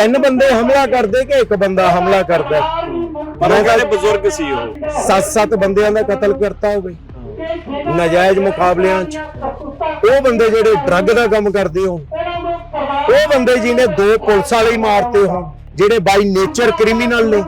ਤਿੰਨ ਬੰਦੇ ਹਮਲਾ ਕਰਦੇ ਕਿ ਇੱਕ ਬੰਦਾ ਹਮਲਾ ਕਰਦਾ? ਪਰ ਉਹ ਕਹਿੰਦੇ ਬਜ਼ੁਰਗ ਸੀ ਉਹ। ਸੱਤ ਸੱਤ ਬੰਦਿਆਂ ਦਾ ਕਤਲ ਕਰਤਾ ਹੋਵੇ ਨਜਾਇਜ਼ ਮੁਕਾਬਲਿਆਂ 'ਚ। ਉਹ ਬੰਦੇ ਜਿਹੜੇ ਡਰੱਗ ਦਾ ਕੰਮ ਕਰਦੇ ਹੋਣ। ਉਹ ਬੰਦੇ ਜਿਹਨੇ ਦੋ ਪੁਲਿਸ ਵਾਲੇ ਹੀ ਮਾਰਤੇ ਹੋਣ ਜਿਹੜੇ ਬਾਈ ਨੇਚਰ ਕ੍ਰਿਮੀਨਲ ਨੇ।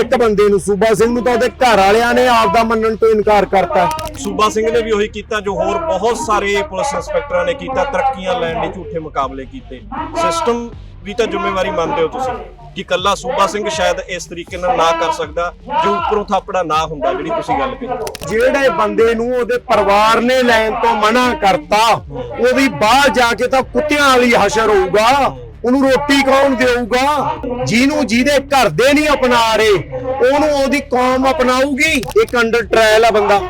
ਇੱਕ ਬੰਦੇ ਨੂੰ ਸੂਬਾ ਸਿੰਘ ਨੂੰ ਤਾਂ ਉਹਦੇ ਘਰ ਵਾਲਿਆਂ ਨੇ ਆਪਦਾ ਮੰਨਣ ਤੋਂ ਇਨਕਾਰ ਕਰਤਾ। ਸੂਬਾ ਸਿੰਘ ਨੇ ਵੀ ਉਹੀ ਕੀਤਾ ਜੋ ਹੋਰ ਬਹੁਤ ਸਾਰੇ ਪੁਲਿਸ ਇੰਸਪੈਕਟਰਾਂ ਨੇ ਕੀਤਾ ਤਰੱਕੀਆਂ ਲੈਣ ਲਈ ਝੂਠੇ ਮੁਕਾਬਲੇ ਕੀਤੇ। ਸਿਸਟਮ ਵੀ ਤਾਂ ਜ਼ਿੰਮੇਵਾਰੀ ਮੰਨਦੇ ਹੋ ਤੁਸੀਂ ਕਿ ਕੱਲਾ ਸੂਬਾ ਸਿੰਘ ਸ਼ਾਇਦ ਇਸ ਤਰੀਕੇ ਨਾਲ ਨਾ ਕਰ ਸਕਦਾ, ਜੋ ਉੱਪਰੋਂ ਥਾਪੜਾ ਨਾ ਹੁੰਦਾ ਜਿਹੜੀ ਤੁਸੀਂ ਗੱਲ ਕਹੀ। ਜਿਹੜੇ ਬੰਦੇ ਨੂੰ ਉਹਦੇ ਪਰਿਵਾਰ ਨੇ ਲੈਣ ਤੋਂ ਮਨਾ ਕਰਤਾ ਉਹਦੀ ਬਾਹਰ ਜਾ ਕੇ ਤਾਂ ਕੁੱਤਿਆਂ ਵਾਲੀ ਹਸ਼ਰ ਹੋਊਗਾ, ਉਹਨੂੰ ਰੋਟੀ ਕੌਣ ਦੇਊਗਾ? ਜਿਹਨੂੰ ਜਿਹਦੇ ਘਰ ਦੇ ਨਹੀਂ ਅਪਣਾ ਰਹੇ, ਉਹਨੂੰ ਉਹਦੀ ਕੌਮ ਅਪਣਾਊਗੀ। ਇੱਕ ਅੰਡਰ ਟ੍ਰਾਇਲ ਆ ਬੰਦਾ।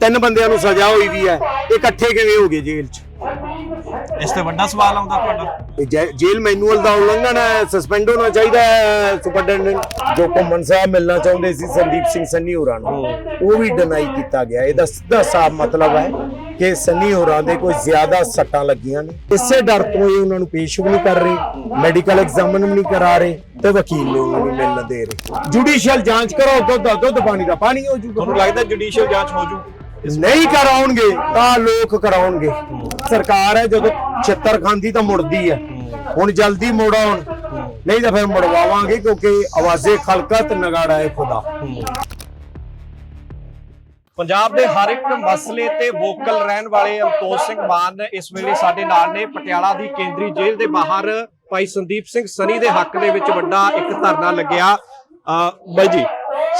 ਤਿੰਨ ਬੰਦਿਆਂ ਨੂੰ ਸਜ਼ਾ ਹੋਈ ਵੀ ਹੈ। ਇਹ ਇਕੱਠੇ ਕਿਵੇਂ ਹੋ ਗਏ ਜੇਲ੍ਹ 'ਚ? ਇਸ ਤੇ ਵੱਡਾ ਸਵਾਲ ਆਉਂਦਾ ਤੁਹਾਡਾ? ਇਹ ਜੈ- ਜੇਲ੍ਹ ਮੈਨੂਅਲ ਦਾ ਉਲੰਘਣ ਹੈ ਸਸਪੈਂਡ ਹੋਣਾ ਚਾਹੀਦਾ ਹੈ ਸੁਪਰਡੈਂਟੈਂਟ ਜੋ ਘੁੰਮਣ ਸਾਹਿਬ ਮਿਲਣਾ ਚਾਹੁੰਦੇ ਸੀ ਸੰਦੀਪ ਸਿੰਘ ਸੰਨੀ ਹੋਰਾਂ ਨੂੰ। ਉਹ ਵੀ ਡਿਨਾਈ ਕੀਤਾ ਗਿਆ। ਇਹਦਾ ਸਿੱਧਾ ਸਾਫ਼ ਮਤਲਬ ਹੈ ਕਿ ਸੰਨੀ ਹੋਰਾਂ ਦੇ ਕੋਈ ਜ਼ਿਆਦਾ ਸੱਟਾਂ ਲੱਗੀਆਂ ਨੇ। ਇਸੇ ਡਰ ਤੋਂ ਇਹ ਉਹਨਾਂ ਨੂੰ ਪੇਸ਼ ਵੀ ਨਹੀਂ ਕਰ ਰਹੇ ਮੈਡੀਕਲ ਐਗਜ਼ਾਮਨ ਵੀ ਨਹੀਂ ਕਰਾ ਰਹੇ ਤੇ ਵਕੀਲ ਨੂੰ ਉਹਨਾਂ ਨੂੰ ਮਿਲਣ ਦੇ ਰਹੇ। ਜੁਡੀਸ਼ੀਅਲ ਜਾਂਚ ਕਰੋ ਦੁੱਧ ਦਾ ਦੁੱਧ ਪਾਣੀ ਦਾ ਪਾਣੀ ਹੋ ਜੂਗਾ। ਤੁਹਾਨੂੰ ਲੱਗਦਾ ਜੁਡੀਸ਼ੀਅਲ ਜਾਂਚ ਹੋ ਜੂ? ਨਹੀਂ ਕਰਾਉਣਗੇ ਤਾਂ ਲੋਕ ਕਰਾਉਣਗੇ। ਸਰਕਾਰ ਹੈ ਜਦੋਂ ਛਿੱਤਰ ਖਾਂਦੀ ਤਾਂ ਮੁੜਦੀ ਹੈ ਹੁਣ ਜਲਦੀ ਮੋੜ ਆਉਣ। ਨਹੀਂ ਤਾਂ ਫਿਰ ਮੁੜਵਾਵਾਂਗੇ ਕਿਉਂਕਿ ਆਵਾਜ਼ੇ ਖਲਕਤ ਨਗਾੜਾ ਹੈ ਖੁਦਾ। ਪੰਜਾਬ ਦੇ ਹਰ ਇੱਕ ਮਸਲੇ ਤੇ ਵੋਕਲ ਰਹਿਣ ਵਾਲੇ ਅਮਤੋਜ ਸਿੰਘ ਮਾਨ ਇਸ ਵੇਲੇ ਸਾਡੇ ਨਾਲ ਨੇ। ਪਟਿਆਲਾ ਦੀ ਕੇਂਦਰੀ ਜੇਲ੍ਹ ਦੇ ਬਾਹਰ ਭਾਈ ਸੰਦੀਪ ਸਿੰਘ ਸਨੀ ਦੇ ਹੱਕ ਦੇ ਵਿੱਚ ਵੱਡਾ ਇੱਕ ਧਰਨਾ ਲੱਗਿਆ। ਬਾਈ ਜੀ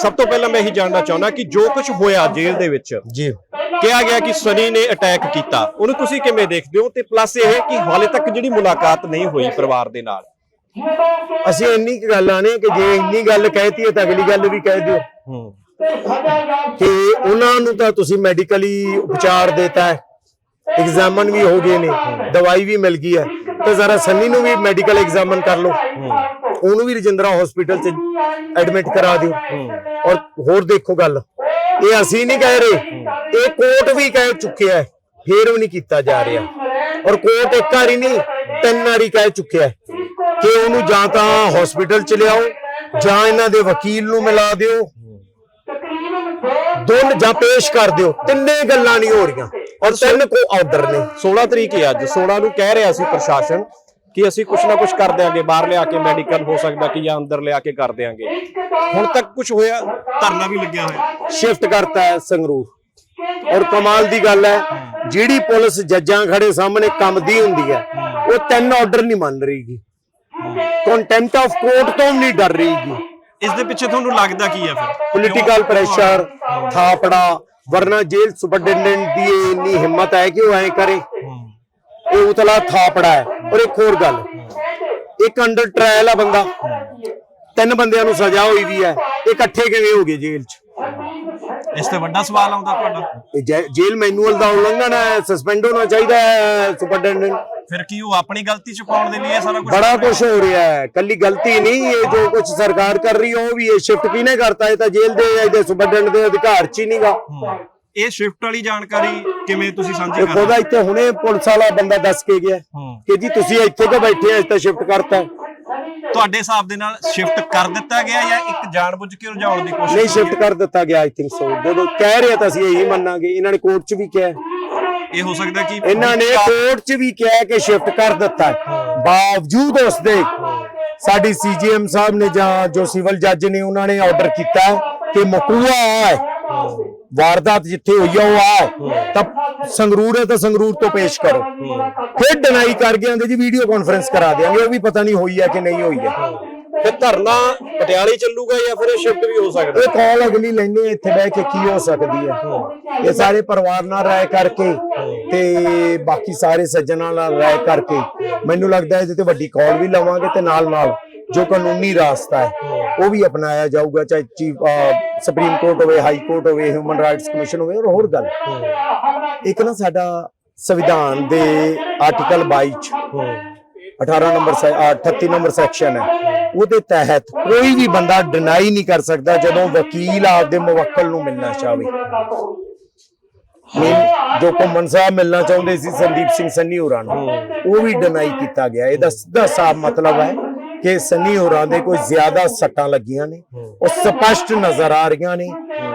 ਸਭ ਤੋਂ ਪਹਿਲਾਂ ਮੈਂ ਇਹੀ ਜਾਣਨਾ ਚਾਹੁੰਦਾ ਕਿ ਜੋ ਕੁਝ ਹੋਇਆ ਜੇਲ੍ਹ ਦੇ ਵਿੱਚ ਜੀ। ਕਿਹਾ ਗਿਆ ਕਿ ਸਨੀ ਨੇ ਅਟੈਕ ਕੀਤਾ। ਉਹਨੂੰ ਤੁਸੀਂ ਕਿਵੇਂ ਦੇਖਦੇ ਹੋ? ਤੇ ਪਲੱਸ ਇਹ ਕਿ ਹਾਲੇ ਤੱਕ ਜਿਹੜੀ ਮੁਲਾਕਾਤ ਨਹੀਂ ਹੋਈ ਪਰਿਵਾਰ ਦੇ ਨਾਲ। ਅਸੀਂ ਇੰਨੀ ਕੁ ਗੱਲ ਆਣੇ ਕਿ ਜੇ ਇੰਨੀ ਗੱਲ ਕਹਿਤੀ ਹੈ ਤਾਂ ਅਗਲੀ ਗੱਲ ਵੀ ਕਹਿ ਦਿਓ। ਹੂੰ। ਕਿ ਉਹਨਾਂ ਨੂੰ ਤਾਂ ਤੁਸੀਂ ਮੈਡੀਕਲੀ ਉਪਚਾਰ ਦਿੱਤਾ ਹੈ। ਐਗਜ਼ਾਮਨ ਵੀ ਹੋ ਗਏ ਨੇ ਦਵਾਈ ਵੀ ਮਿਲ ਗਈ ਹੈ। ਤੇ ਜ਼ਰਾ ਸੰਨੀ ਨੂੰ ਵੀ ਮੈਡੀਕਲ ਐਗਜ਼ਾਮਨ ਕਰ ਲਓ। ਉਹਨੂੰ ਵੀ ਰਜਿੰਦਰਾ ਹਸਪੀਟਲ 'ਚ ਐਡਮਿਟ ਕਰਾ ਦਿਓ। ਔਰ ਹੋਰ ਦੇਖੋ ਗੱਲ। ਇਹ ਅਸੀਂ ਨਹੀਂ ਕਹਿ ਰਹੇ। ਇਹ ਕੋਰਟ ਵੀ ਕਹਿ ਚੁੱਕਿਆ ਫੇਰ ਵੀ ਨਹੀਂ ਕੀਤਾ ਜਾ ਰਿਹਾ। ਔਰ ਕੋਰਟ ਇੱਕ ਵਾਰੀ ਨਹੀਂ ਤਿੰਨ ਵਾਰੀ ਕਹਿ ਚੁੱਕਿਆ ਕਿ ਉਹਨੂੰ ਜਾਂ ਤਾਂ ਹਸਪੀਟਲ 'ਚ ਲਿਆਓ ਜਾਂ ਇਹਨਾਂ ਦੇ ਵਕੀਲ ਨੂੰ ਮਿਲਾ ਦਿਓ ਦੋਨ ਜਾਂ ਪੇਸ਼ ਕਰ ਦਿਓ। ਤਿੰਨੇ ਗੱਲਾਂ ਨਹੀਂ ਹੋ ਰਹੀਆਂ। ਔਰ ਤਿੰਨ ਕੋ ਆਰਡਰ ਨੇ। 16 ਤਰੀਕ ਹੀ ਅੱਜ। 16 ਨੂੰ ਕਹਿ ਰਿਹਾ ਸੀ ਪ੍ਰਸ਼ਾਸਨ ਕਿ ਅਸੀਂ ਕੁਝ ਨਾ ਕੁਝ ਕਰ ਦਿਆਂਗੇ। ਬਾਹਰ ਲਿਆ ਕੇ ਮੈਡੀਕਲ ਹੋ ਸਕਦਾ ਕਿ ਜਾਂ ਅੰਦਰ ਲਿਆ ਕੇ ਕਰ ਦਿਆਂਗੇ। ਹੁਣ ਤੱਕ ਕੁਝ ਹੋਇਆ ਧਰਨਾ ਵੀ ਲੱਗਿਆ ਹੋਇਆ। ਸ਼ਿਫਟ ਕਰਤਾ ਹੈ ਸੰਗਰੂਰ। ਔਰ ਕਮਾਲ ਦੀ ਗੱਲ ਹੈ ਜਿਹੜੀ ਪੁਲਿਸ ਜੱਜਾਂ ਖੜੇ ਸਾਹਮਣੇ ਕੰਮ ਦੀ ਹੁੰਦੀ ਹੈ ਉਹ ਤਿੰਨ ਆਰਡਰ ਨਹੀਂ ਮੰਨ ਰਹੀਗੀ। ਕੰਟੈਂਪਟ ਆਫ ਕੋਰਟ ਤੋਂ ਨਹੀਂ ਡਰ ਰਹੀਗੀ। ਇਸ ਦੇ ਪਿੱਛੇ ਤੁਹਾਨੂੰ ਲੱਗਦਾ ਕੀ ਹੈ ਫਿਰ? ਪੋਲੀਟੀਕਲ ਪ੍ਰੈਸ਼ਰ ਥਾਪੜਾ ਵਰਨਾ ਜੇਲ੍ਹ ਸੁਪਰਡੈਂਡੈਂਟ ਦੀ ਇੰਨੀ ਹਿੰਮਤ ਹੈ ਕਿ ਉਹ ਐ ਕਰੇ। ਇਹ ਉਤਲਾ ਥਾਪੜਾ ਹੈ। ਔਰ ਇੱਕ ਹੋਰ ਗੱਲ ਇੱਕ ਅੰਡਰ ਟ੍ਰਾਇਲ ਆ ਬੰਦਾ। ਤਿੰਨ ਬੰਦਿਆਂ ਨੂੰ ਸਜ਼ਾ ਹੋਈ ਵੀ ਹੈ। ਇਹ ਇਕੱਠੇ ਕਿਵੇਂ ਹੋ ਗਏ ਜੇਲ੍ਹ 'ਚ? ਇਸ ਤੇ ਵੱਡਾ ਸਵਾਲ ਆਉਂਦਾ ਤੁਹਾਡਾ? ਇਹ ਜੈ- ਜੇਲ੍ਹ ਮੈਨੂਅਲ ਦਾ ਉਲੰਘਣ ਹੈ ਸਸਪੈਂਡ ਹੋਣਾ ਚਾਹੀਦਾ ਹੈ ਸੁਪਰਡੈਂਡੈਂਟ ਫਿਰ ਕੀ ਉਹ ਆਪਣੀ ਗਲਤੀ ਛੁਪਾਉਣ ਦੇ ਲਈ ਇਹ ਸਾਰਾ ਕੁਝ ਬੜਾ ਕੁਝ ਹੋ ਰਿਹਾ ਹੈ। ਕੱਲੀ ਗਲਤੀ ਨਹੀਂ ਇਹ ਜੋ ਕੁਝ ਸਰਕਾਰ ਕਰ ਰਹੀ ਹੈ ਉਹ ਵੀ ਇਹ ਸ਼ਿਫਟ ਕਿਹਨੇ ਕਰਤਾ? ਇਹ ਤਾਂ ਜੇਲ੍ਹ ਦੇ ਇਹਦੇ ਸੁਪਰਡੈਂਟ ਦੇ ਅਧਿਕਾਰ 'ਚ ਹੀ ਨਹੀਂਗਾ ਇਹ ਸ਼ਿਫਟ ਵਾਲੀ ਜਾਣਕਾਰੀ ਕਿਵੇਂ ਤੁਸੀਂ ਸਾਂਝੀ ਇਹ ਕਰਦੇ ਖੁਦਾ ਇੱਥੇ ਹੁਣੇ ਪੁਲਿਸ ਵਾਲਾ ਬੰਦਾ ਦੱਸ ਕੇ ਗਿਆ ਹੂੰ। ਕਿ ਜੀ ਤੁਸੀਂ ਇੱਥੇ ਕਿਉਂ ਬੈਠੇ ਆ ਇਸ ਤਾਂ ਸ਼ਿਫਟ ਕਰਤਾ। ਤੁਹਾਡੇ ਹਿਸਾਬ ਦੇ ਨਾਲ ਸ਼ਿਫਟ ਕਰ ਦਿੱਤਾ ਗਿਆ ਜਾਂ ਇੱਕ ਜਾਣਬੁੱਝ ਕੇ ਉਲਝਾਉਣ ਦੀ ਕੋਸ਼ਿਸ਼ ਨਹੀਂ ਸ਼ਿਫਟ ਕਰ ਦਿੱਤਾ ਗਿਆ ਆਈ ਥਿੰਕ ਸੋ ਜਦੋਂ ਕਹਿ ਰਹੇ ਤਾਂ ਅਸੀਂ ਇਹੀ ਮੰਨਾਂਗੇ ਇਹਨਾਂ ਨੇ ਕੋਰਟ 'ਚ ਵੀ ਕਿਹਾ। ਇਹ ਹੋ ਸਕਦਾ ਕਿ ਇਹਨਾਂ ਨੇ ਕੋਰਟ 'ਚ ਵੀ ਕਿਹਾ ਕਿ ਸ਼ਿਫਟ ਕਰ ਦਿੱਤਾ। ਬਾਵਜੂਦ ਉਸ ਦੇ ਸਾਡੀ ਸੀਜੀਐਮ ਸਾਹਿਬ ਨੇ ਜਾਂ ਜੋ ਸਿਵਲ ਜੱਜ ਨੇ ਉਹਨਾਂ ਨੇ ਆਰਡਰ ਕੀਤਾ ਕਿ ਮਕੂਆ ਹੈ ਵਾਰਦਾਤ ਜਿੱਥੇ ਹੋਈ ਆ ਉਹ ਆ ਤਾਂ ਸੰਗਰੂਰ ਹੈ ਤਾਂ ਸੰਗਰੂਰ ਤੋਂ ਪੇਸ਼ ਕਰੋ। ਫਿਰ ਡਿਨਾਈ ਕਰ ਗਏ ਆਂਦੇ ਜੀ ਵੀਡੀਓ ਕਾਨਫਰੰਸ ਕਰਾ ਦਿਆਂਗੇ। ਉਹ ਵੀ ਪਤਾ ਨਹੀਂ ਹੋਈ ਹੈ ਕਿ ਨਹੀਂ ਹੋਈ ਹੈ ਫਿਰ ਧਰਨਾ ਪਟਿਆਲੇ ਚੱਲੂਗਾ ਜਾਂ ਫਿਰ ਇਹ ਸ਼ਿਫਟ ਵੀ ਹੋ ਸਕਦਾ? ਇਹ ਕਾਲ ਅਗਲੀ ਲੈਣੇ ਇੱਥੇ ਬਹਿ ਕੇ ਕੀ ਹੋ ਸਕਦੀ ਹੈ ਇਹ ਸਾਰੇ ਪਰਿਵਾਰ ਨਾਲ ਰਾਏ ਕਰਕੇ ਤੇ ਬਾਕੀ ਸਾਰੇ ਸੱਜਣਾਂ ਨਾਲ ਰਾਏ ਕਰਕੇ। ਮੈਨੂੰ ਲੱਗਦਾ ਇਹਦੇ ਤੇ ਵੱਡੀ ਕਾਲ ਵੀ ਲਵਾਂਗੇ ਤੇ ਨਾਲ ਨਾਲ ਜੋ ਕਾਨੂੰਨੀ ਰਾਸਤਾ ਹੈ, ਉਹ ਵੀ ਅਪਣਾਇਆ ਜਾਊਗਾ, ਚਾਹੇ ਚੀਫ ਸੁਪਰੀਮ ਕੋਰਟ ਹੋਵੇ ਹਾਈ ਕੋਰਟ ਹੋਵੇ ਹਿਊਮਨ ਰਾਈਟਸ ਕਮਿਸ਼ਨ ਹੋਵੇ, ਔਰ ਹੋਰ ਗੱਲ। ਇੱਕ ਨਾ ਸਾਡਾ ਸੰਵਿਧਾਨ ਦੇ ਆਰਟੀਕਲ 22 ਚ 18 ਨੰਬਰ 38 ਨੰਬਰ ਸੈਕਸ਼ਨ ਹੈ, ਉਹਦੇ ਤਹਿਤ ਕੋਈ ਵੀ ਬੰਦਾ ਡਿਨਾਈ ਨਹੀਂ ਕਰ ਸਕਦਾ ਜਦੋਂ ਵਕੀਲ ਆਪਦੇ ਮੁਵੱਕਲ ਨੂੰ ਮਿਲਣਾ ਚਾਹਵੇ। ਜੋ ਘੁੰਮਣ ਸਾਹਿਬ ਮਿਲਣਾ ਚਾਹੁੰਦੇ ਸੀ, ਸੰਦੀਪ ਸਿੰਘ ਸੰਨੀ ਹੋਰਾਂ ਨੂੰ, ਉਹ ਵੀ ਡਿਨਾਈ ਕੀਤਾ ਗਿਆ। ਇਹਦਾ ਸਿੱਧਾ ਸਾਫ਼ ਮਤਲਬ ਹੈ ਕਿ ਸਨੀ ਹੋਰਾਂ ਦੇ ਕੋਈ ਜ਼ਿਆਦਾ ਸੱਟਾਂ ਲੱਗੀਆਂ ਨੇ ਉਹ ਸਪਸ਼ਟ ਨਜ਼ਰ ਆ ਰਹੀਆਂ ਨੇ।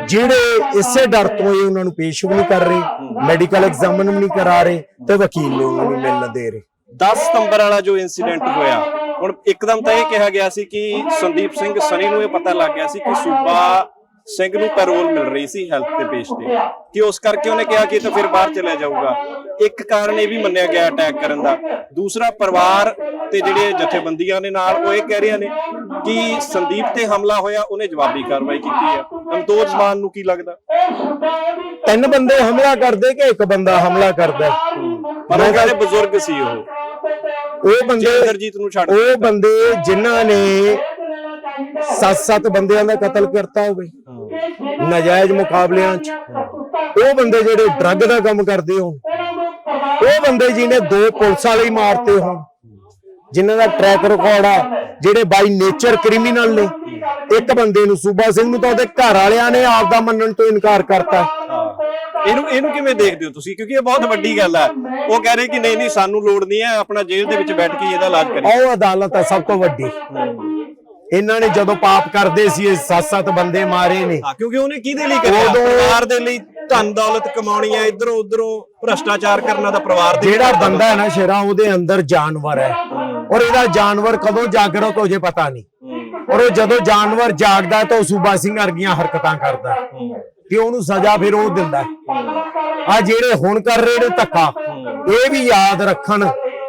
ਜਿਹੜੇ ਇਸੇ ਡਰ ਤੋਂ ਹੀ ਉਹਨਾਂ ਨੂੰ ਪੇਸ਼ ਵੀ ਨਹੀਂ ਕਰ ਰਹੇ ਮੈਡੀਕਲ ਐਗਜ਼ਾਮਨ ਵੀ ਨਹੀਂ ਕਰਾ ਰਹੇ ਤੇ ਵਕੀਲ ਨੂੰ ਉਹਨਾਂ ਨੂੰ ਮਿਲਣ ਦੇ ਰਹੇ। 10 ਸਤੰਬਰ ਵਾਲਾ ਜੋ ਇਨਸੀਡੈਂਟ ਹੋਇਆ ਹੁਣ ਇੱਕਦਮ ਤਾਂ ਇਹ ਕਿਹਾ ਗਿਆ ਸੀ ਕਿ ਸੰਦੀਪ ਸਿੰਘ ਸਨੀ ਨੂੰ ਇਹ ਪਤਾ ਲੱਗ ਗਿਆ ਸੀ ਕਿ ਸੂਬਾ ਸਿੰਘ ਨੂੰ ਪੈਰੋਲ ਮਿਲ ਰਹੀ ਸੀ ਹੈਲਥ ਦੇ ਬੇਸ ਤੇ। ਕਿ ਉਸ ਕਰਕੇ ਉਹਨੇ ਕਿਹਾ ਕਿ ਇਹ ਤਾਂ ਫਿਰ ਬਾਹਰ ਚਲਾ ਜਾਊਗਾ। ਇੱਕ ਕਾਰਨ ਇਹ ਵੀ ਮੰਨਿਆ ਗਿਆ ਅਟੈਕ ਕਰਨ ਦਾ। ਦੂਸਰਾ ਪਰਿਵਾਰ ਤੇ ਜਿਹੜੇ ਜਥੇਬੰਦੀਆਂ ਨੇ ਨਾਲ ਉਹ ਇਹ ਕਹਿ ਰਹੀਆਂ ਨੇ ਕਿ ਸੰਦੀਪ ਤੇ ਹਮਲਾ ਹੋਇਆ ਉਹਨੇ ਜਵਾਬੀ ਕਾਰਵਾਈ ਕੀਤੀ ਹੈ। ਅਮਤੋਜ ਮਾਨ ਨੂੰ ਕੀ ਲੱਗਦਾ? ਤਿੰਨ ਬੰਦੇ ਹਮਲਾ ਕਰਦੇ ਕਿ ਇੱਕ ਬੰਦਾ ਹਮਲਾ ਕਰਦਾ? ਹੈ? ਪਰ ਉਹ ਕਹਿੰਦੇ ਬਜ਼ੁਰਗ ਸੀ ਉਹ। ਉਹ ਬੰਦੇ ਇੰਦਰਜੀਤ ਨੂੰ ਛੱਡ ਉਹ ਬੰਦੇ ਜਿਨ੍ਹਾਂ ਨੇ ਸੱਤ ਸੱਤ ਬੰਦਿਆਂ ਦਾ ਕਤਲ ਕਰਤਾ ਹੋਵੇ ਨਜਾਇਜ਼ ਮੁਕਾਬਲਿਆਂ 'ਚ। ਉਹ ਬੰਦੇ ਜਿਹੜੇ ਡਰੱਗ ਦਾ ਕੰਮ ਕਰਦੇ ਹੋਣ ਉਹ ਬੰਦੇ ਜਿਹਨੇ ਦੋ ਪੁਲਿਸ ਵਾਲੇ ਹੀ ਮਾਰਤੇ ਹੋਣ। ਜਿਨ੍ਹਾਂ ਦਾ ਟਰੈਕ ਰਿਕਾਰਡ ਆ ਜਿਹੜੇ ਬਾਈ ਨੇਚਰ ਕ੍ਰਿਮੀਨਲ ਨੇ ਇੱਕ ਬੰਦੇ ਨੂੰ ਸੂਬਾ ਸਿੰਘ ਨੂੰ ਤਾਂ ਉਹਦੇ ਘਰ ਵਾਲਿਆਂ ਨੇ ਆਪ ਦਾ ਮੰਨਣ ਤੋਂ ਇਨਕਾਰ ਕਰਤਾ। ਇਹਨੂੰ ਇਹਨੂੰ ਕਿਵੇਂ ਦੇਖਦੇ ਹੋ ਤੁਸੀਂ? ਕਿਉਂਕਿ ਇਹ ਬਹੁਤ ਵੱਡੀ ਗੱਲ ਹੈ ਉਹ ਕਹਿ ਰਹੇ ਕਿ ਨਹੀਂ ਨਹੀਂ ਸਾਨੂੰ ਲੋੜ ਨਹੀਂ ਹੈ ਆਪਣਾ ਜੇਲ੍ਹ ਦੇ ਵਿੱਚ ਬੈਠ ਕੇ ਇਹਦਾ ਇਲਾਜ ਕਰੀਏ। ਉਹ ਅਦਾਲਤ ਹੈ ਸਭ ਤੋਂ ਵੱਡੀ। ਇਹਨਾਂ ਨੇ ਜਦੋਂ ਪਾਪ ਕਰਦੇ ਸੀ ਇਹ ਸੱਤ ਸੱਤ ਬੰਦੇ ਮਾਰੇ ਨੇ। ਹਾਂ ਕਿਉਂਕਿ ਉਹਨੇ ਕਿਹਦੇ ਲਈ ਕਰਿਆ? ਪਰਿਵਾਰ ਦੇ ਲਈ ਧਨ ਦੌਲਤ ਕਮਾਉਣੀ ਹੈ ਇਧਰੋਂ ਉਧਰੋਂ ਭ੍ਰਸ਼ਟਾਚਾਰ ਕਰਨਾ ਦਾ ਪਰਿਵਾਰ ਦੇ ਜਿਹੜਾ ਬੰਦਾ ਹੈ ਨਾ ਸ਼ੇਰਾ ਉਹਦੇ ਅੰਦਰ ਜਾਨਵਰ ਹੈ। ਔਰ ਇਹਦਾ ਜਾਨਵਰ ਕਦੋਂ ਜਾਗਰਤ ਹੋ ਜੇ ਪਤਾ ਨਹੀਂ। ਔਰ ਜਦੋਂ ਜਾਨਵਰ ਜਾਗਦਾ ਤਾਂ ਉਹ ਸੂਬਾ ਸਿੰਘ ਵਰਗੀਆਂ ਹਰਕਤਾਂ ਕਰਦਾ ਹੈ। ਤੇ ਉਹਨੂੰ ਸਜ਼ਾ ਫਿਰ ਉਹ ਦਿੰਦਾ ਆ ਜਿਹੜੇ ਹੁਣ ਕਰ ਰਹੇ ਨੇ ਧੱਕਾ, ਇਹ ਵੀ ਯਾਦ ਰੱਖਣ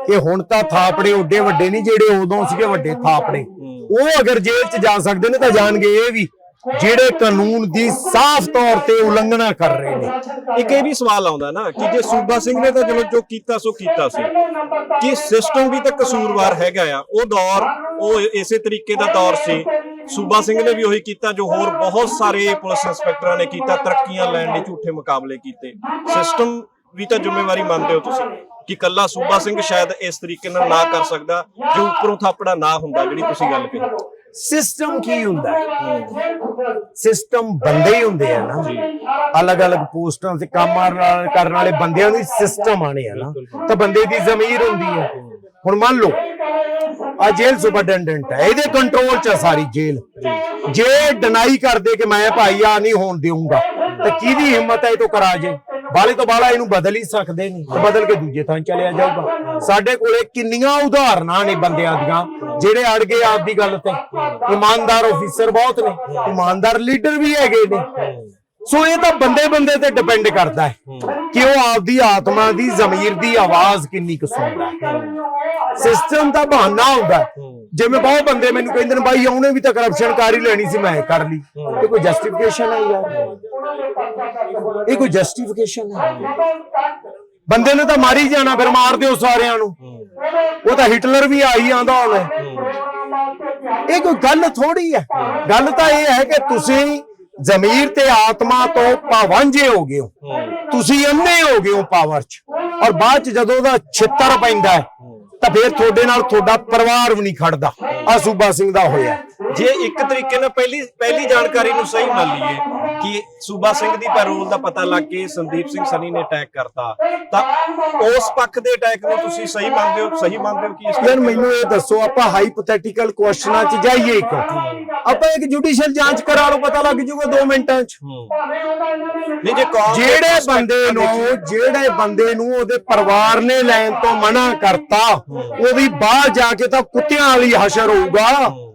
ਕਿ ਹੁਣ ਤਾਂ ਥਾਪੜੇ ਓਡੇ ਵੱਡੇ ਨਹੀਂ, ਜਿਹੜੇ ਉਦੋਂ ਸੀਗੇ ਵੱਡੇ ਥਾਪੜੇ। ਉਹ ਅਗਰ ਜੇਲ੍ਹ 'ਚ ਜਾ ਸਕਦੇ ਨੇ ਤਾਂ ਜਾਣਗੇ, ਇਹ ਵੀ। ਜਿਹੜੇ ਕਾਨੂੰਨ ਦੀ ਸਾਫ਼ ਤੌਰ ਤੇ ਉਲੰਘਣਾ ਕਰ ਰਹੇ ਨੇ। ਇੱਕ ਇਹ ਵੀ ਸਵਾਲ ਆਉਂਦਾ ਨਾ ਕਿ ਜੇ ਸੂਬਾ ਸਿੰਘ ਨੇ ਤਾਂ ਚਲੋ ਜੋ ਕੀਤਾ ਸੋ ਕੀਤਾ ਸੀ। ਕਿ ਸਿਸਟਮ ਵੀ ਤਾਂ ਕਸੂਰਵਾਰ ਹੈਗਾ ਆ। ਉਹ ਦੌਰ, ਉਹ ਇਸੇ ਤਰੀਕੇ ਦਾ ਦੌਰ ਸੀ। ਸੂਬਾ ਸਿੰਘ ਨੇ ਵੀ ਉਹੀ ਕੀਤਾ ਜੋ ਹੋਰ ਬਹੁਤ ਸਾਰੇ ਪੁਲਿਸ ਇੰਸਪੈਕਟਰਾਂ ਨੇ ਕੀਤਾ, ਤਰੱਕੀਆਂ ਲੈਣ ਲਈ ਝੂਠੇ ਮੁਕਾਬਲੇ ਕੀਤੇ। ਸਿਸਟਮ ਵੀ ਤਾਂ ਜ਼ਿੰਮੇਵਾਰੀ ਮੰਨਦੇ ਹੋ ਤੁਸੀਂ ਕਿ ਕੱਲਾ ਸੂਬਾ ਸਿੰਘ ਸ਼ਾਇਦ ਇਸ ਤਰੀਕੇ ਨਾਲ ਨਾ ਕਰ ਸਕਦਾ, ਜੋ ਉੱਪਰੋਂ ਥਾਪੜਾ ਨਾ ਹੁੰਦਾ ਜਿਹੜੀ ਤੁਸੀਂ ਗੱਲ ਕਹੀ। ਸਿਸਟਮ ਕੀ ਹੁੰਦਾ ਸਿਸਟਮ ਬੰਦੇ ਹੀ ਹੁੰਦੇ ਆ ਨਾ। ਅਲੱਗ-ਅਲੱਗ ਪੋਸਟਾਂ ਤੇ ਕੰਮ ਕਰਨ ਵਾਲੇ ਬੰਦਿਆਂ ਦੀ ਸਿਸਟਮ ਆਣੇ ਆ ਨਾ। ਤਾਂ ਬੰਦੇ ਦੀ ਜ਼ਮੀਰ ਹੁੰਦੀ ਹੈ। ਹੁਣ ਮੰਨ ਲਓ ਆ ਜੇਲ੍ਹ ਸੁਪਰਡੈਂਡੈਂਟ ਹੈ। ਇਹਦੇ ਕੰਟਰੋਲ 'ਚ ਆ ਸਾਰੀ ਜੇਲ੍ਹ। ਜੇ ਡਿਨਾਈ ਕਰਦੇ ਕਿ ਮੈਂ ਭਾਈ ਆ, ਨਹੀਂ ਹੋਣ ਦੇਊਂਗਾ, ਤਾਂ ਕਿਹਦੀ ਹਿੰਮਤ ਹੈ ਇਹ ਤੋਂ ਕਰਾ ਜੇ? ਬਾਲੇ ਤੋਂ ਬਾਲਾ ਇਹਨੂੰ ਬਦਲ ਹੀ ਸਕਦੇ ਨਹੀਂ। ਬਦਲ ਕੇ ਦੂਜੇ ਥਾਂ ਚਲਿਆ ਜਾਊਗਾ। ਸਾਡੇ ਕੋਲੇ ਕਿੰਨੀਆਂ ਉਦਾਹਰਨਾਂ ਨੇ ਬੰਦਿਆਂ ਦੀਆਂ, ਜਿਹੜੇ ਅੜ ਗਏ ਆਪਦੀ ਗੱਲ ਤੇ। ਇਮਾਨਦਾਰ ਅਫੀਸਰ ਬਹੁਤ ਨੇ, ਇਮਾਨਦਾਰ ਲੀਡਰ ਵੀ ਹੈਗੇ ਨੇ। ਸੋ ਇਹ ਤਾਂ ਬੰਦੇ ਬੰਦੇ ਤੇ ਡਿਪੈਂਡ ਕਰਦਾ ਹੈ ਕਿ ਉਹ ਆਪਦੀ ਆਤਮਾ ਦੀ ਜ਼ਮੀਰ ਦੀ ਆਵਾਜ਼ ਕਿੰਨੀ ਕੁ ਸੁਣਦਾ ਸਿਸਟਮ ਦਾ ਬਹਾਨਾ ਹੁੰਦਾ ਜਿਵੇਂ ਬਹੁਤ ਬੰਦੇ ਮੈਨੂੰ ਕਹਿੰਦੇ ਨੇ, ਬਾਈ ਉਹਨੇ ਵੀ ਤਾਂ ਕਰਪਸ਼ਨ ਕਰ ਹੀ ਲੈਣੀ ਸੀ, ਮੈਂ ਕਰ ਲਈ। ਇਹ ਕੋਈ ਜਸਟੀਫਿਕੇਸ਼ਨ ਹੈ ਯਾਰ? ਇਹ ਕੋਈ ਜਸਟੀਫਿਕੇਸ਼ਨ ਹੈ? ਬੰਦੇ ਨੇ ਤਾਂ ਮਾਰੀ ਜਾਣਾ, ਫਿਰ ਮਾਰ ਦਿਓ ਸਾਰਿਆਂ ਨੂੰ। ਉਹ ਤਾਂ ਹਿਟਲਰ ਵੀ ਆਈ ਆਂਦਾ ਹੁਣ ਇਹ ਕੋਈ ਗੱਲ ਥੋੜੀ ਹੈ। ਗੱਲ ਤਾਂ ਇਹ ਹੈ ਕਿ ਤੁਸੀਂ ਜ਼ਮੀਰ ਤੇ ਆਤਮਾ ਤੋਂ ਪਾਵੰਜੇ ਹੋ ਗਏ ਹੋ। ਤੁਸੀਂ ਅੰਨੇ ਹੋ ਗਏ ਹੋ ਪਾਵਰ 'ਚ। ਔਰ ਬਾਅਦ 'ਚ ਜਦੋਂ ਉਹਦਾ ਛਿੱਤਰ ਪੈਂਦਾ ਹੈ ਤਾਂ ਫਿਰ ਤੁਹਾਡੇ ਨਾਲ ਤੁਹਾਡਾ ਪਰਿਵਾਰ ਵੀ ਨਹੀਂ ਖੜਦਾ। ਆ ਸੂਬਾ ਸਿੰਘ ਦਾ ਹੋਇਆ। ਜੇ ਇੱਕ ਤਰੀਕੇ ਨਾਲ ਪਹਿਲੀ ਪਹਿਲੀ ਜਾਣਕਾਰੀ ਨੂੰ ਸਹੀ ਮੰਨ ਲਈਏ ਕਿ ਸੂਬਾ ਸਿੰਘ ਦੀ ਪੈਰੋਲ ਦਾ ਪਤਾ ਲੱਗ ਕੇ ਸੰਦੀਪ ਸਿੰਘ ਸਨੀ ਨੇ ਅਟੈਕ ਕਰਤਾ ਤਾਂ ਉਸ ਪੱਖ ਦੇ ਅਟੈਕ ਨੂੰ ਤੁਸੀਂ ਸਹੀ ਮੰਨਦੇ ਹੋ ਸਹੀ ਮੰਨਦੇ ਹੋ ਕਿ ਇਸ ਯਾਰ ਮੈਨੂੰ ਇਹ ਦੱਸੋ ਆਪਾਂ ਹਾਈਪੋਥੈਟੀਕਲ ਕੁਐਸਚਨਾਂ 'ਚ ਜਾਈਏ ਇੱਕ। ਆਪਾਂ ਇੱਕ ਜੁਡੀਸ਼ੀਅਲ ਜਾਂਚ ਕਰਾ ਲਓ ਪਤਾ ਲੱਗ ਜੂਗਾ 2 ਮਿੰਟਾਂ 'ਚ। ਨਹੀਂ ਜੇ ਕੌਮ ਜਿਹੜੇ ਬੰਦੇ ਨੂੰ ਜਿਹੜੇ ਬੰਦੇ ਨੂੰ ਉਹਦੇ ਪਰਿਵਾਰ ਨੇ ਲੈਣ ਤੋਂ ਮਨਾ ਕਰਤਾ ਉਹਦੀ ਬਾਹਰ ਜਾ ਕੇ ਤਾਂ ਕੁੱਤਿਆਂ ਵਾਲੀ ਹਸ਼ਰ ਹੋਊਗਾ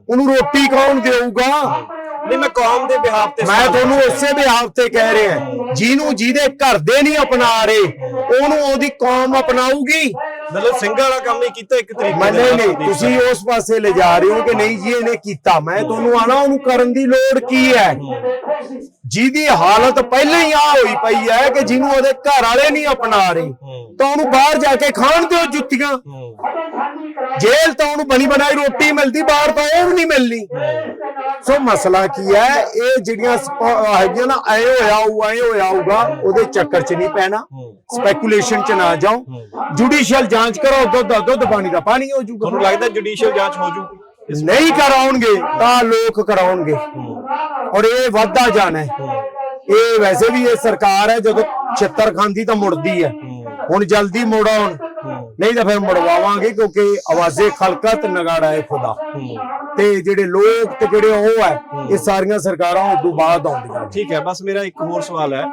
ਉਹਨੂੰ ਰੋਟੀ ਕੌਣ ਦੇਊਗਾ? ਨਹੀਂ ਮੈਂ ਕੌਮ ਦੇ ਬਿਹਾਫ ਤੇ ਮੈਂ ਤੁਹਾਨੂੰ ਉਸੇ ਬਿਹਾਫ ਤੇ ਕਹਿ ਰਿਹਾ। ਜਿਹਨੂੰ ਜਿਹਦੇ ਘਰ ਦੇ ਨਹੀਂ ਅਪਣਾ ਰਹੇ ਉਹਨੂੰ ਉਹਦੀ ਕੌਮ ਅਪਣਾਊਗੀ। ਮਤਲਬ ਸਿੰਘਾਂ ਵਾਲਾ ਕੰਮ ਹੀ ਕੀਤਾ ਇੱਕ ਤਰੀਕੇ ਮੈਂ ਨਹੀਂ ਨਹੀਂ ਤੁਸੀਂ ਉਸ ਪਾਸੇ ਲੈ ਜਾ ਰਹੇ ਹੋ ਕਿ ਨਹੀਂ ਜੀ ਇਹਨੇ ਕੀਤਾ। ਮੈਂ ਤੁਹਾਨੂੰ ਆਣਾ ਉਹਨੂੰ ਕਰਨ ਦੀ ਲੋੜ ਕੀ ਹੈ? ਜਿਹਦੀ ਹਾਲਤ ਪਹਿਲਾਂ ਹੀ ਆ ਹੋਈ ਪਈ ਹੈ ਕਿ ਜਿਹਨੂੰ ਉਹਦੇ ਘਰ ਵਾਲੇ ਨਹੀਂ ਅਪਣਾ ਰਹੇ। ਤਾਂ ਉਹਨੂੰ ਬਾਹਰ ਜਾ ਕੇ ਖਾਣ ਦਿਓ ਜੁੱਤੀਆਂ। ਜੇਲ੍ਹ ਤਾਂ ਉਹਨੂੰ ਬਣੀ ਬਣਾਈ ਰੋਟੀ ਮਿਲਦੀ ਬਾਹਰ ਤਾਂ ਉਹ ਵੀ ਨਹੀਂ ਮਿਲਣੀ। ਸੋ ਮਸਲਾ ਕੀ ਹੈ ਇਹ ਜਿਹੜੀਆਂ ਹੈਗੀਆਂ ਨਾ ਐ ਹੋਇਆ ਹੋਊ ਐ ਹੋਇਆ ਹੋਊਗਾ ਉਹਦੇ ਚੱਕਰ 'ਚ ਨਹੀਂ ਪੈਣਾ। ਸਪੈਕੂਲੇਸ਼ਨ 'ਚ ਨਾ ਜਾਓ। ਜੁਡੀਸ਼ੀਅਲ ਜਾਂਚ ਕਰੋ ਦੁੱਧ ਦਾ ਦੁੱਧ ਪਾਣੀ ਦਾ ਪਾਣੀ ਹੋ ਜਾਊਗਾ ਤੁਹਾਨੂੰ ਲੱਗਦਾ ਜੁਡੀਸ਼ੀਅਲ ਜਾਂਚ ਹੋ ਜੂ? ਨਹੀਂ ਕਰਾਉਣਗੇ ਤਾਂ ਲੋਕ ਕਰਾਉਣਗੇ। ਔਰ ਇਹ ਵਾਧਾ ਜਾਣਾ ਹੈ। ਇਹ ਵੈਸੇ ਵੀ ਇਹ ਸਰਕਾਰ ਹੈ ਜਦੋਂ ਛਿੱਤਰ ਖਾਂਦੀ ਤਾਂ ਮੁੜਦੀ ਹੈ। ਹੁਣ ਜਲਦੀ ਮੁੜ ਆਉਣ। ਨਹੀਂ ਤਾਂ ਫਿਰ ਮੜਵਾਵਾਂਗੇ ਕਿਉਂਕਿ ਆਵਾਜ਼ੇ ਖਲਕਤ ਨਗਾੜਾ ਹੈ ਖੁਦਾ। ਤੇ ਜਿਹੜੇ ਲੋਕ ਤੇ ਜਿਹੜੇ ਉਹ ਹੈ, ਇਹ ਸਾਰੀਆਂ ਸਰਕਾਰਾਂ ਉਦੋਂ ਬਾਅਦ ਆਉਂਦੀਆਂ ਠੀਕ ਹੈ, ਬਸ ਮੇਰਾ ਇੱਕ ਹੋਰ ਸਵਾਲ ਹੈ।